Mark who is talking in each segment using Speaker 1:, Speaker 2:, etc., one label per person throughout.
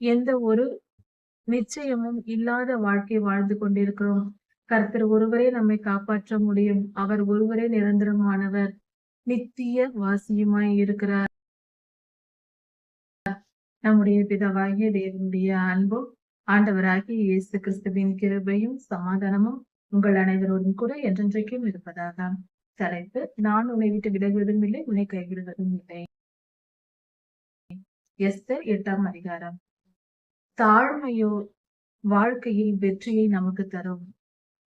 Speaker 1: எந்த ஒரு நிச்சயமும் இல்லாத வாழ்க்கை வாழ்ந்து கொண்டிருக்கிறோம். கர்த்தர் ஒருவரே நம்மை காப்பாற்ற முடியும். அவர் ஒருவரே நிரந்தரமானவர். நித்திய வாசியுமாய் இருக்கிறார். நம்முடைய பிதாவாகிய தேவனுடைய அன்பும் ஆண்டவராகிய இயேசு கிறிஸ்துவின் கிருபையும் சமாதானமும் உங்கள் அனைவரோடும் கூட என்றென்றைக்கும் இருப்பதாக. தலைப்பு நான் உன்னை விட்டு விலகுவதும் இல்லை உன்னை கைவிடுவதும் இல்லை. எஸ்தர் எட்டாம் அதிகாரம். தாழ்மையோ வாழ்க்கையில் வெற்றியை நமக்கு தரும்.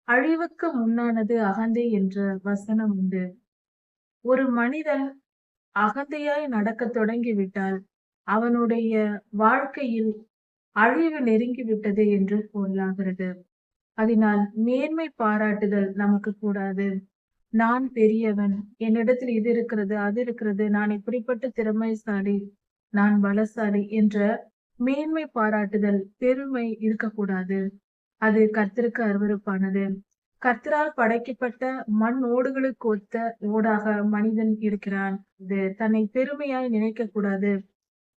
Speaker 1: அழிவுக்கு முன்னானது அகந்தை என்ற வசனம் உண்டு. ஒரு மனிதன் அகந்தையாய் நடக்க தொடங்கிவிட்டால் அவனுடைய வாழ்க்கையில் அழிவு நெருங்கி விட்டது என்று பொருளாகிறது. அதனால் மேன்மை பாராட்டுதல் நமக்கு கூடாது. நான் பெரியவன் என்னிடத்தில் இது இருக்கிறது அது இருக்கிறது நான் இப்படிப்பட்ட திறமைசாலி நான் பலசாலி என்ற மேன்மை பாராட்டுதல் பெருமை இருக்கக்கூடாது. அது கர்த்தருக்கு அருவருப்பானது. கர்த்தரால் படைக்கப்பட்ட மண் ஓடுகளுக்கு ஒத்த ஓடாக மனிதன் இருக்கிறான். இது தன்னை பெருமையாய் நினைக்க கூடாது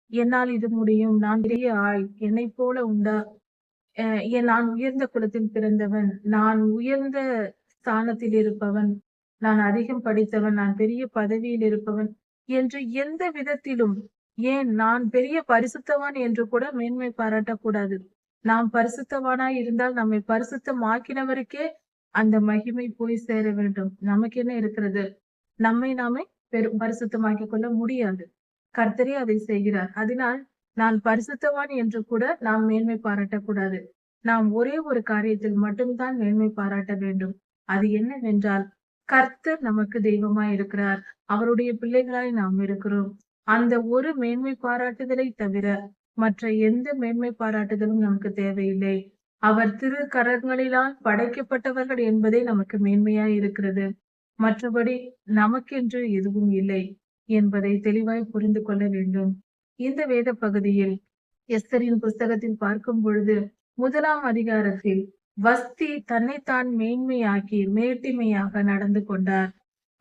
Speaker 1: என்னால் இது முடியும். நான் பெரிய ஆள். என்னை போல உண்டா? அஹ் நான் உயர்ந்த குலத்தில் பிறந்தவன். நான் உயர்ந்த ஸ்தானத்தில் இருப்பவன். நான் அதிகம் படித்தவன். நான் பெரிய பதவியில் இருப்பவன். என்று எந்த விதத்திலும் ஏன் நான் பெரிய பரிசுத்தவான் என்று கூட மேன்மை பாராட்டக்கூடாது. நாம் பரிசுத்தவானாய் இருந்தால் நம்மை பரிசுத்தமாக்கினவருக்கே அந்த மகிமை போய் சேர வேண்டும். நமக்கு என்ன இருக்கிறது? நம்மை நாமே பெரும் பரிசுத்தமாக்கிக் கொள்ள முடியாது. கர்த்தரே அதை செய்கிறார். அதனால் நான் பரிசுத்தவான் என்று கூட நாம் மேன்மை பாராட்டக்கூடாது. நாம் ஒரே ஒரு காரியத்தில் மட்டும்தான் மேன்மை பாராட்ட வேண்டும். அது என்னவென்றால் கர்த்தர் நமக்கு தெய்வமாய் இருக்கிறார். அவருடைய பிள்ளைகளாய் நாம் இருக்கிறோம். அந்த ஒரு மேன்மை பாராட்டுதலை தவிர மற்ற எந்த மேன்மை பாராட்டுதலும் நமக்கு தேவையில்லை. அவர் திரு கரங்களிலால் படைக்கப்பட்டவர்கள் என்பதே நமக்கு மேன்மையாய் இருக்கிறது. மற்றபடி நமக்கென்று எதுவும் இல்லை என்பதை தெளிவாய் புரிந்து கொள்ள வேண்டும். இந்த வேத பகுதியில் எஸ்தரின் புஸ்தகத்தில் பார்க்கும் பொழுது முதலாம் அதிகாரத்தில் வஸ்தி தன்னைத்தான் மேன்மையாக்கி மேட்டிமையாக நடந்து கொண்டார்.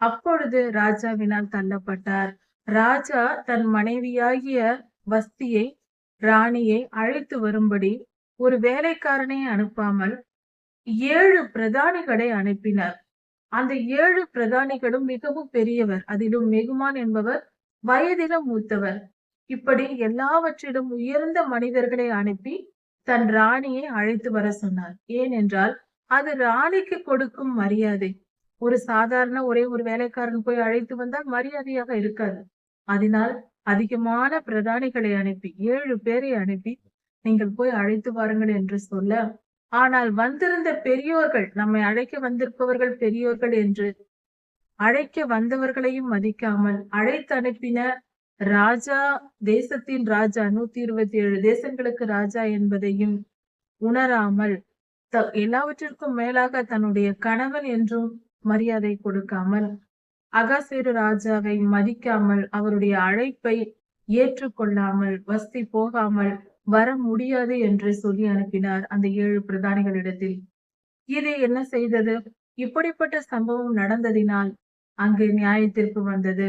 Speaker 1: அப்பொழுது ராஜாவினால் தள்ளப்பட்டார். ராஜா தன் மனைவியாகிய வஸ்தியை ராணியை அழைத்து வரும்படி ஒரு வேலைக்காரனை அனுப்பாமல் ஏழு பிரதானிகளை அனுப்பினார். அந்த ஏழு பிரதானிகளும் மிகவும் பெரியவர். அதிலும் மெகுமான் என்பவர் வயதிலும் மூத்தவர். இப்படி எல்லாவற்றிலும் உயர்ந்த மனிதர்களை அனுப்பி தன் ராணியை அழைத்து வர சொன்னார். ஏனென்றால் அது ராணிக்கு கொடுக்கும் மரியாதை. ஒரு சாதாரண ஒரே ஒரு வேலைக்காரன் போய் அழைத்து வந்தால் மரியாதையாக இருக்காது. அதனால் அதிகமான பிரதானிகளை அனுப்பி ஏழு பேரை அனுப்பி நீங்கள் போய் அழைத்து வாருங்கள் என்று சொல்ல ஆனால் வந்திருந்த பெரியோர்கள் நம்மை அழைக்க வந்திருப்பவர்கள் பெரியோர்கள் என்று அழைக்க வந்தவர்களையும் மதிக்காமல் அழைத்து அனுப்பின ராஜா தேசத்தின் ராஜா நூத்தி இருபத்தி ஏழு தேசங்களுக்கு ராஜா என்பதையும் உணராமல் த- எல்லாவற்றிற்கும் மேலாக தன்னுடைய கணவன் என்றும் மரியாதை கொடுக்காமல் அகாசேரு ராஜாவை மதிக்காமல் அவருடைய அழைப்பை ஏற்றுக்கொள்ளாமல் வஸ்தி போகாமல் வர முடியாது என்று சொல்லி அனுப்பினார் அந்த ஏழு பிரதானிகளிடத்தில். இது என்ன செய்தது? இப்படிப்பட்ட சம்பவம் நடந்ததினால் அங்கு நியாயத்திற்கு வந்தது.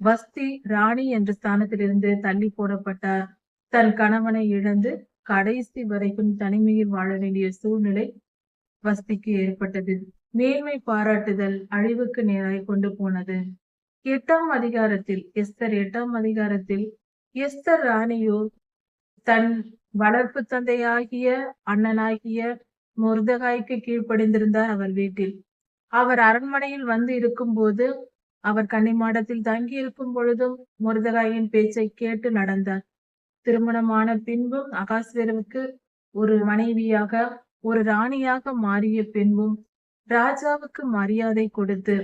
Speaker 1: வஸ்தி ராணி என்ற ஸ்தானத்திலிருந்து தள்ளி போடப்பட்டார். தன் கணவனை இழந்து கடைசி வரைக்கும் தனிமையில் வாழ வேண்டிய சூழ்நிலை வஸ்திக்கு ஏற்பட்டது. மேன்மை பாராட்டுதல் அழிவுக்கு நேராய் கொண்டு போனது. எட்டாம் அதிகாரத்தில் எஸ்தர் எட்டாம் அதிகாரத்தில் எஸ்தர் ராணியோ தன் வளர்ப்பு தந்தையாகிய அண்ணனாகிய முருதகாய்க்கு கீழ்ப்படிந்திருந்தார் அவர் வீட்டில். அவர் அரண்மனையில் வந்து இருக்கும்போது அவர் கன்னிமாடத்தில் தங்கி இருக்கும் பொழுதும் முருதகாயின் பேச்சை கேட்டு நடந்தார். திருமணமான பின்பும் அகாஸ்வேருவுக்கு ஒரு மனைவியாக ஒரு ராணியாக மாறிய பின்பும் ராஜாவுக்கு மரியாதை கொடுத்து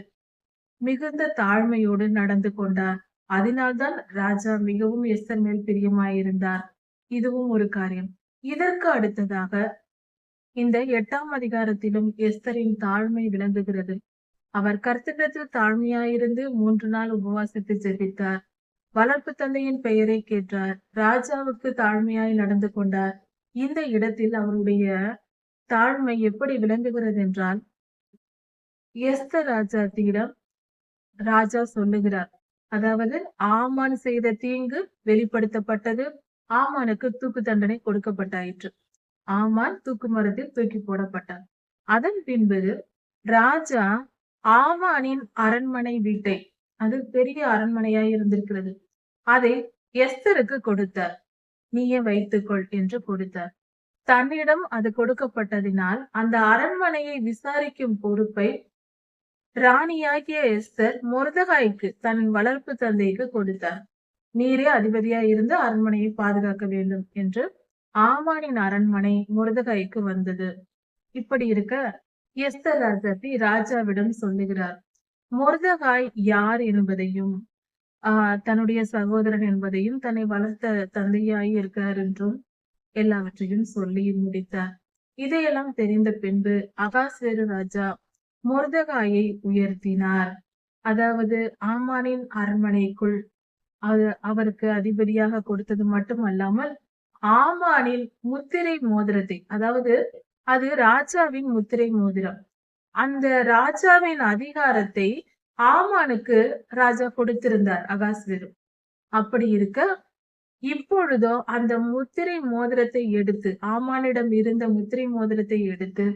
Speaker 1: மிகுந்த தாழ்மையோடு நடந்து கொண்டார். அதனால்தான் ராஜா மிகவும் எஸ்தர் மேல் பிரியமாயிருந்தார். இதுவும் ஒரு காரியம். இதற்கு அடுத்ததாக இந்த எட்டாம் அதிகாரத்திலும் எஸ்தரின் தாழ்மை விளங்குகிறது. அவர் கர்த்தகத்தில் தாழ்மையாயிருந்து மூன்று நாள் உபவாசத்தை ஜெபித்தார். வளர்ப்பு தந்தையின் பெயரை கேட்டார். ராஜாவுக்கு தாழ்மையாய் நடந்து கொண்டார். இந்த இடத்தில் அவருடைய தாழ்மை எப்படி விளங்குகிறது என்றால் எஸ்தர் ராஜாத்தியிடம் ராஜா சொல்லுகிறார். அதாவது ஆமான் செய்த தீங்கு வெளிப்படுத்தப்பட்டது. ஆமானுக்கு தூக்கு தண்டனை கொடுக்கப்பட்டாயிற்று. ஆமான் தூக்கு மரத்தில் தூக்கி போடப்பட்டார் அதன் பின்பு ராஜா ஆமானின் அரண்மனை வீட்டை அது பெரிய அரண்மனையாய் இருந்திருக்கிறது. அதை எஸ்தருக்கு கொடுத்தார். நீயே வைத்துக்கொள் என்று கொடுத்தார். தன்னிடம் அது கொடுக்கப்பட்டதினால் அந்த அரண்மனையை விசாரிக்கும் பொறுப்பை ராணியாகிய எஸ்தர் முருதகாய்க்கு தன் வளர்ப்பு தந்தைக்கு கொடுத்தார். நீரே அதிபதியாய் இருந்து அரண்மனையை பாதுகாக்க வேண்டும் என்று ஆமானின் அரண்மனை முருதகாய்க்கு வந்தது. இப்படி இருக்க எஸ்தர் ராஜாத்தி ராஜாவிடம் சொல்லுகிறார் முருதகாய் யார் என்பதையும் ஆஹ் தன்னுடைய சகோதரன் என்பதையும் தன்னை வளர்த்த தந்தையாய் இருக்கிறார் என்றும் எல்லாவற்றையும் சொல்லி முடித்தார். இதையெல்லாம் தெரிந்த பின்பு அகாஸ்வேரு ராஜா முருதகாயை உயர்த்தினார். அதாவது ஆமானின் அரண்மனைக்குள் அது அவருக்கு அதிபதியாக கொடுத்தது மட்டுமல்லாமல் ஆமானின் முத்திரை மோதிரத்தை அதாவது அது ராஜாவின் முத்திரை மோதிரம். அந்த ராஜாவின் அதிகாரத்தை ஆமானுக்கு ராஜா கொடுத்திருந்தார் அகாஸ்வேரு. அப்படி இருக்க இப்பொழுதோ அந்த முத்திரை மோதிரத்தை எடுத்து ஆமானிடம் இருந்த முத்திரை மோதிரத்தை எடுத்து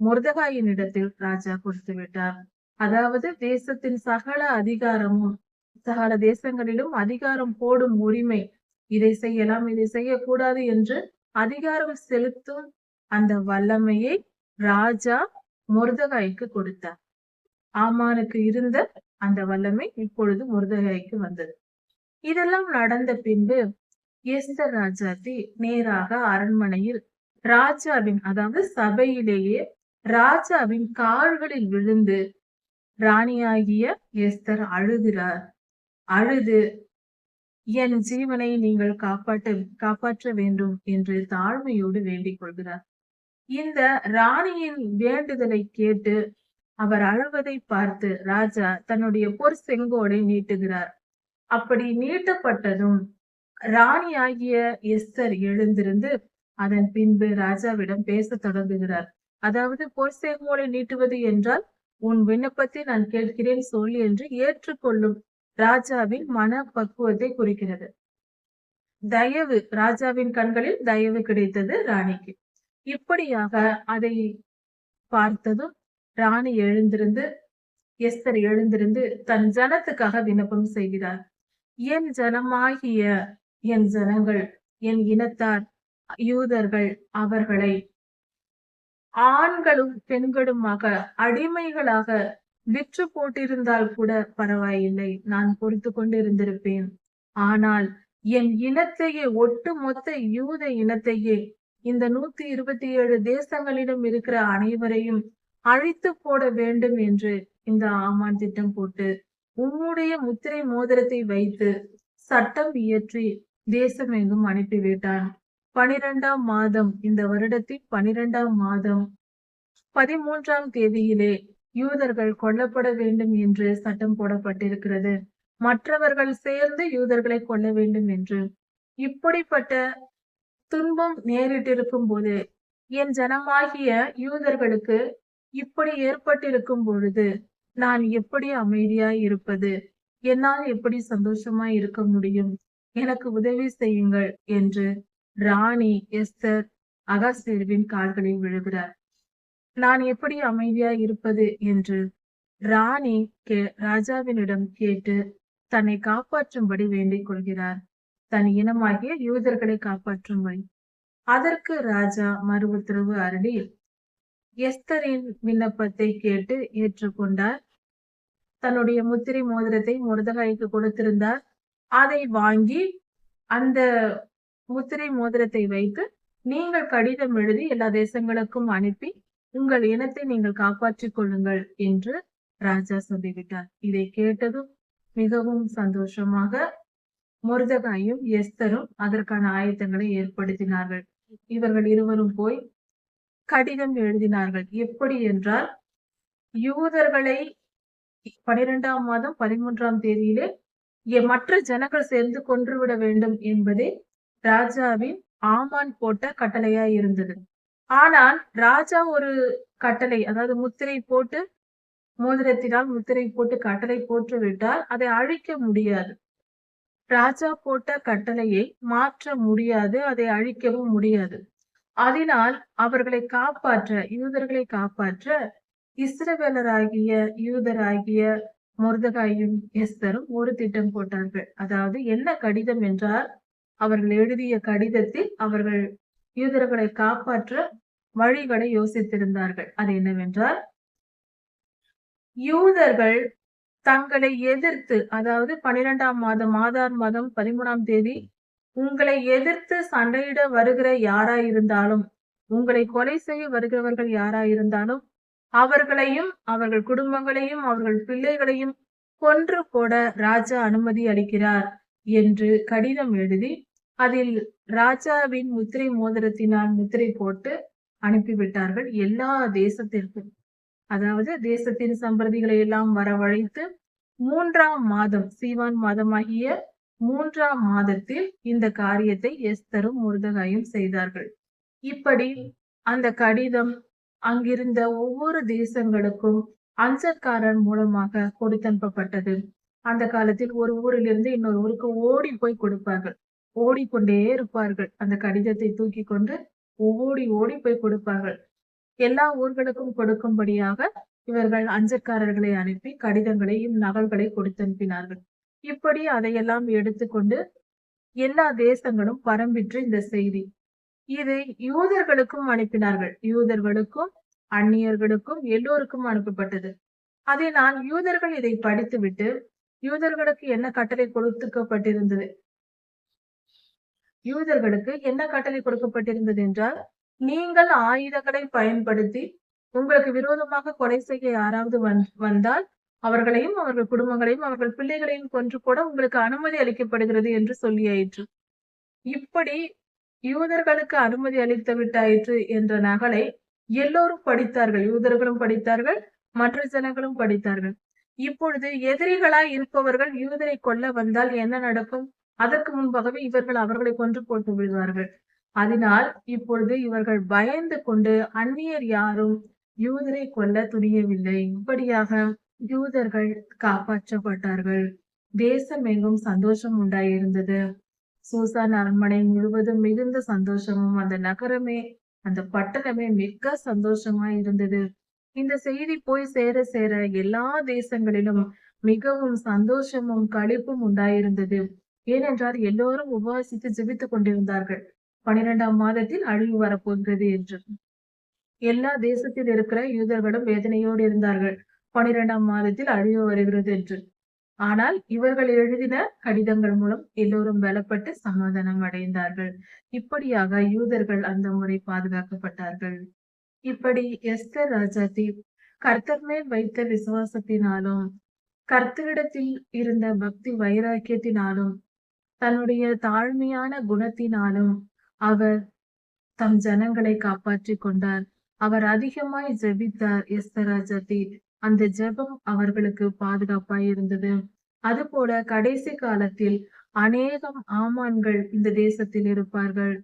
Speaker 1: முருதகாயின் இடத்தில் ராஜா கொடுத்து விட்டார். அதாவது தேசத்தின் சகல அதிகாரமும் சகல தேசங்களிலும் அதிகாரம் போடும் உரிமை இதை செய்யலாம் இதை செய்யக்கூடாது என்று அதிகாரம் செலுத்தும் அந்த வல்லமையை ராஜா முருதகாய்க்கு கொடுத்தார். ஆமானுக்கு இருந்த அந்த வல்லமை இப்பொழுது முருதகாய்க்கு வந்தது. இதெல்லாம் நடந்த பின்பு எஸ்தர் ராஜாத்தி நேராக அரண்மனையில் ராஜாவின் அதாவது சபையிலேயே ராஜாவின் கால்களில் விழுந்து ராணியாகிய எஸ்தர் அழுகிறார். அழுது என் ஜீவனை நீங்கள் காப்பாற்ற காப்பாற்ற வேண்டும் என்று தாழ்மையோடு வேண்டிக் கொள்கிறார். இந்த ராணியின் வேண்டுதலை கேட்டு அவர் அழுவதை பார்த்து ராஜா தன்னுடைய பொற் செங்கோடை நீட்டுகிறார். அப்படி நீட்டப்பட்டதும் ராணியாகிய எஸ்தர் எழுந்திருந்து அதன் பின்பு ராஜாவிடம் பேசத் தொடங்குகிறார். அதாவது பொற்சேமோலை நீட்டுவது என்றால் உன் விண்ணப்பத்தை நான் கேட்கிறேன் சொல் என்று ஏற்றுக்கொள்ளும் ராஜாவின் மன பக்குவத்தை குறிக்கிறது. தயவு ராஜாவின் கண்களில் தயவு கிடைத்தது ராணிக்கு. இப்படியாக அதை பார்த்ததும் ராணி எழுந்திருந்து எஸ்தர் எழுந்திருந்து தன் ஜனத்துக்காக விண்ணப்பம் செய்கிறார். என் ஜனமாகிய என் ஜனங்கள் என் இனத்தார் யூதர்கள் அவர்களை ஆண்களும் பெண்களுமாக அடிமைகளாக விற்று போட்டிருந்தால் கூட பரவாயில்லை. நான் பொறுத்து கொண்டு இருந்திருப்பேன் ஆனால் என் இனத்தையே ஒட்டு மொத்த யூத இனத்தையே இந்த நூத்தி இருபத்தி ஏழு தேசங்களிடம் இருக்கிற அனைவரையும் அழித்து போட வேண்டும் என்று இந்த ஆமான் திட்டம் போட்டு உன்னுடைய முத்திரை மோதிரத்தை வைத்து சட்டம் இயற்றி தேசம் எங்கும் அனுப்பிவிட்டான். பனிரெண்டாம் மாதம் இந்த வருடத்தின் பனிரெண்டாம் மாதம். பதிமூன்றாம் தேதியிலே யூதர்கள் கொல்லப்பட வேண்டும் என்று சட்டம் போடப்பட்டிருக்கிறது. மற்றவர்கள் சேர்ந்து யூதர்களை கொல்ல வேண்டும் என்று. இப்படிப்பட்ட துன்பம் நேரிட்டிருக்கும் போது என் ஜனமாகிய யூதர்களுக்கு இப்படி ஏற்பட்டிருக்கும் பொழுது நான் எப்படி அமைதியாய் இருப்பது? என்னால் எப்படி சந்தோஷமாய் இருக்க முடியும்? எனக்கு உதவி செய்யுங்கள் என்று ராணி எஸ்தர் அகஸ்தீர்வின் கால்களில் விழுகிறார். நான் எப்படி அமைதியா இருப்பது என்று ராணி கே ராஜாவினிடம் கேட்டு தன்னை காப்பாற்றும்படி வேண்டிக் கொள்கிறார். தன் இனமாகிய யூதர்களை காப்பாற்றும்படி. அதற்கு ராஜா மறு உத்தரவு அருளி எஸ்தரின் விண்ணப்பத்தை கேட்டு ஏற்றுக்கொண்டார். தன்னுடைய முத்திரை மோதிரத்தை முருதகாய்க்கு கொடுத்திருந்தார். அதை வாங்கி அந்த முத்திரை மோதிரத்தை வைத்து நீங்கள் கடிதம் எழுதி எல்லா தேசங்களுக்கும் அனுப்பி உங்கள் இனத்தை நீங்கள் காப்பாற்றிக் கொள்ளுங்கள் என்று ராஜா சொல்லிவிட்டார். இதை கேட்டதும் மிகவும் சந்தோஷமாக முருதகாயும் எஸ்தரும் அதற்கான ஆயத்தங்களை ஏற்படுத்தினார்கள். இவர்கள் இருவரும் போய் கடிதம் எழுதினார்கள். எப்படி என்றால் யூதர்களை பனிரெண்டாம் மாதம் பதிமூன்றாம் தேதியிலே மற்ற ஜனங்கள் சேர்ந்து கொன்றுவிட வேண்டும் என்பதே ராஜாவின் ஆமான் போட்ட கட்டளையா இருந்தது. ஆனால் ராஜா ஒரு கட்டளை அதாவது முத்திரை போட்டு மோதிரத்தினால் முத்திரை போட்டு கட்டளை போட்டு விட்டால் அதை அழிக்க முடியாது. ராஜா போட்ட கட்டளையை மாற்ற முடியாது அதை அழிக்கவும் முடியாது. அதனால் அவர்களை காப்பாற்ற யூதர்களை காப்பாற்ற இஸ்ரவேலராகிய யூதராகிய மொர்தகாயும் எஸ்தரும் ஒரு திட்டம் போட்டார்கள். அதாவது என்ன கடிதம் என்றால் அவர்கள் எழுதிய கடிதத்தில் அவர்கள் யூதர்களை காப்பாற்ற வழிகளை யோசித்திருந்தார்கள். அது என்னவென்றால் யூதர்கள் தங்களை எதிர்த்து அதாவது பனிரெண்டாம் மாதம் ஆதார் மாதம் பதிமூணாம் தேதி உங்களை எதிர்த்து சண்டையிட வருகிற யாராயிருந்தாலும் உங்களை கொலை செய்ய வருகிறவர்கள் யாராயிருந்தாலும் அவர்களையும் அவர்கள் குடும்பங்களையும் அவர்கள் பிள்ளைகளையும் கொன்று போட ராஜா அனுமதி அளிக்கிறார் என்று கடிதம் எழுதி அதில் ராஜாவின் முத்திரை மோதிரத்தினால் முத்திரை போட்டு அனுப்பிவிட்டார்கள் எல்லா தேசத்திற்கும். அதாவது தேசத்தின் சம்பிரதிகளை எல்லாம் வரவழைத்து மூன்றாம் மாதம் சீவான் மாதமாகிய மூன்றாம் மாதத்தில் இந்த காரியத்தை எஸ்தரும் முருதகாயும் செய்தார்கள். இப்படி அந்த கடிதம் அங்கிருந்த ஒவ்வொரு தேசங்களுக்கும் அஞ்சற்காரன் மூலமாக கொடுத்தனுப்பப்பட்டது. அந்த காலத்தில் ஒரு ஊரிலிருந்து இன்னொரு ஊருக்கு ஓடி போய் கொடுப்பார்கள். ஓடிக்கொண்டே இருப்பார்கள். அந்த கடிதத்தை தூக்கி கொண்டு ஓடி ஓடி போய் கொடுப்பார்கள். எல்லா ஊர்களுக்கும் கொடுக்கும்படியாக இவர்கள் அஞ்சற்காரர்களை அனுப்பி கடிதங்களையும் நகல்களை கொடுத்து அனுப்பினார்கள் இப்படி அதையெல்லாம் எடுத்துக்கொண்டு எல்லா தேசங்களும் பரம்பிற்று இந்த செய்தி. இதை யூதர்களுக்கும் அனுப்பினார்கள். யூதர்களுக்கும் அந்நியர்களுக்கும் எல்லோருக்கும் அனுப்பப்பட்டது. அதை நான் யூதர்கள் இதை படித்துவிட்டு யூதர்களுக்கு என்ன கட்டளை கொடுத்துக்கப்பட்டிருந்தது? யூதர்களுக்கு என்ன கட்டளை கொடுக்கப்பட்டிருந்தது என்றால் நீங்கள் ஆயுதங்களை பயன்படுத்தி உங்களுக்கு விரோதமாக கொலை செய்ய யாராவது வந்தால் அவர்களையும் அவர்கள் குடும்பங்களையும் அவர்கள் பிள்ளைகளையும் கொன்று கூட உங்களுக்கு அனுமதி அளிக்கப்படுகிறது என்று சொல்லியாயிற்று இப்படி யூதர்களுக்கு அனுமதி அளித்து விட்டாயிற்று என்ற நகலை எல்லோரும் படித்தார்கள். யூதர்களும் படித்தார்கள் மற்ற ஜனங்களும் படித்தார்கள். இப்பொழுது எதிரிகளாய் இருப்பவர்கள் யூதரை கொல்ல வந்தால் என்ன நடக்கும்? அதற்கு முன்பாகவே இவர்கள் அவர்களை கொன்று போட்டு விடுவார்கள். அதனால் இப்பொழுது இவர்கள் பயந்து கொண்டு அந்நியர் யாரும் யூதரை கொல்ல துணியவில்லை. இப்படியாக யூதர்கள் காப்பாற்றப்பட்டார்கள். தேசம் எங்கும் சந்தோஷம் உண்டாயிருந்தது. சூசான் அரண்மனை முழுவதும் மிகுந்த சந்தோஷமும் அந்த நகரமே அந்த பட்டணமே மிக சந்தோஷமா இருந்தது இந்த செய்தி போய் சேர சேர எல்லா தேசங்களிலும் மிகவும் சந்தோஷமும் களிப்பும் உண்டாயிருந்தது. ஏனென்றால் எல்லோரும் உபவாசித்து ஜெபித்துக் கொண்டிருந்தார்கள். பனிரெண்டாம் மாதத்தில் அழிவு வரப்போகிறது என்று. எல்லா தேசத்தில் இருக்கிற யூதர்களும் வேதனையோடு இருந்தார்கள். பனிரெண்டாம் மாதத்தில் அழிவு வருகிறது என்று. ஆனால் இவர்கள் எழுதின கடிதங்கள் மூலம் எல்லோரும் பலப்பட்டு சமாதானம் அடைந்தார்கள். இப்படியாக யூதர்கள் அந்த முறை பாதுகாக்கப்பட்டார்கள். இப்படி எஸ்தர் ராஜாத்தி கர்த்தர் மேல் வைத்த விசுவாசத்தினாலும் கர்த்தரிடத்தில் இருந்த பக்தி வைராக்கியத்தினாலும் தன்னுடைய தாழ்மையான குணத்தினாலும் அவர் தம் ஜனங்களை காப்பாற்றி கொண்டார். அவர் அதிகமாய் ஜெபித்தார் எஸ்தராஜதி. அந்த ஜெபம் அவர்களுக்கு பாதுகாப்பாய் இருந்தது. அதுபோல கடைசி காலத்தில் அநேகம் ஆமான்கள் இந்த தேசத்தில் இருப்பார்கள்.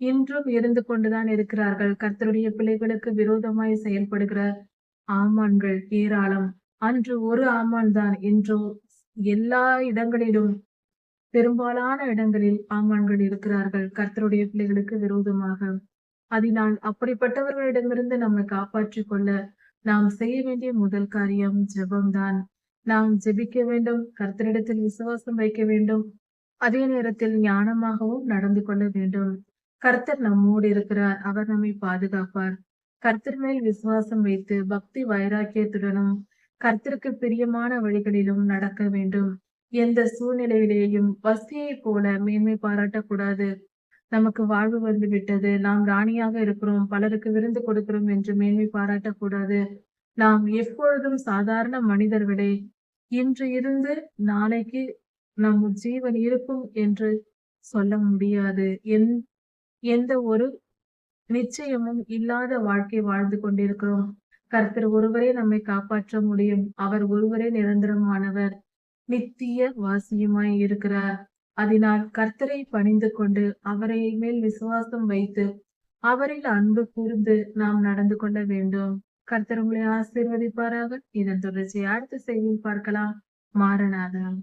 Speaker 1: இன்றும் இருந்து கொண்டுதான் இருக்கிறார்கள். கர்த்தருடைய பிள்ளைகளுக்கு விரோதமாய் செயல்படுகிற ஆமான்கள் ஏராளம். அன்று ஒரு ஆமான் தான் இன்றோ எல்லா இடங்களிலும் பெரும்பாலான இடங்களில் ஆமான்கள் இருக்கிறார்கள். கர்த்தருடைய பிள்ளைகளுக்கு விரோதமாக. அதனால் அப்படிப்பட்டவர்களிடமிருந்து நம்மை காப்பாற்றிக் கொள்ள நாம் செய்ய வேண்டிய முதல் காரியம் ஜெபம்தான். நாம் ஜெபிக்க வேண்டும். கர்த்தரிடத்தில் விசுவாசம் வைக்க வேண்டும். அதே நேரத்தில் ஞானமாகவும் நடந்து கொள்ள வேண்டும். கர்த்தர் நம்மோடு இருக்கிறார். அவர் நம்மை பாதுகாப்பார். கர்த்தர் மேல் விசுவாசம் வைத்து பக்தி வைராக்கியத்துடனும் கர்த்தருக்கு பிரியமான வழிகளிலும் நடக்க வேண்டும். எந்த சூழ்நிலையிலேயும் வசியை போல மேன்மை பாராட்டக்கூடாது. நமக்கு வாழ்வு வந்து விட்டது. நாம் ராணியாக இருக்கிறோம். பலருக்கு விருந்து கொடுக்கிறோம் என்று மேன்மை பாராட்டக்கூடாது. நாம் எப்பொழுதும் சாதாரண மனிதர்களே இன்று இருந்து நாளைக்கு நம் ஜீவன் இருக்கும் என்று சொல்ல முடியாது. என் எந்த ஒரு நிச்சயமும் இல்லாத வாழ்க்கை வாழ்ந்து கொண்டிருக்கிறோம். கர்த்தர் ஒருவரே நம்மை காப்பாற்ற முடியும். அவர் ஒருவரே நிரந்தரமானவர். நித்திய வாசியுமாய் இருக்கிறார். அதனால் கர்த்தரை பணிந்து கொண்டு அவரை மேல் விசுவாசம் வைத்து அவரில் அன்பு கூர்ந்து நாம் நடந்து கொள்ள வேண்டும். கர்த்தர் உங்களை ஆசீர்வதிப்பாராக. இதன் தொடர்ச்சியை அடுத்த செய்தியில் பார்க்கலாம். மாறனாதான்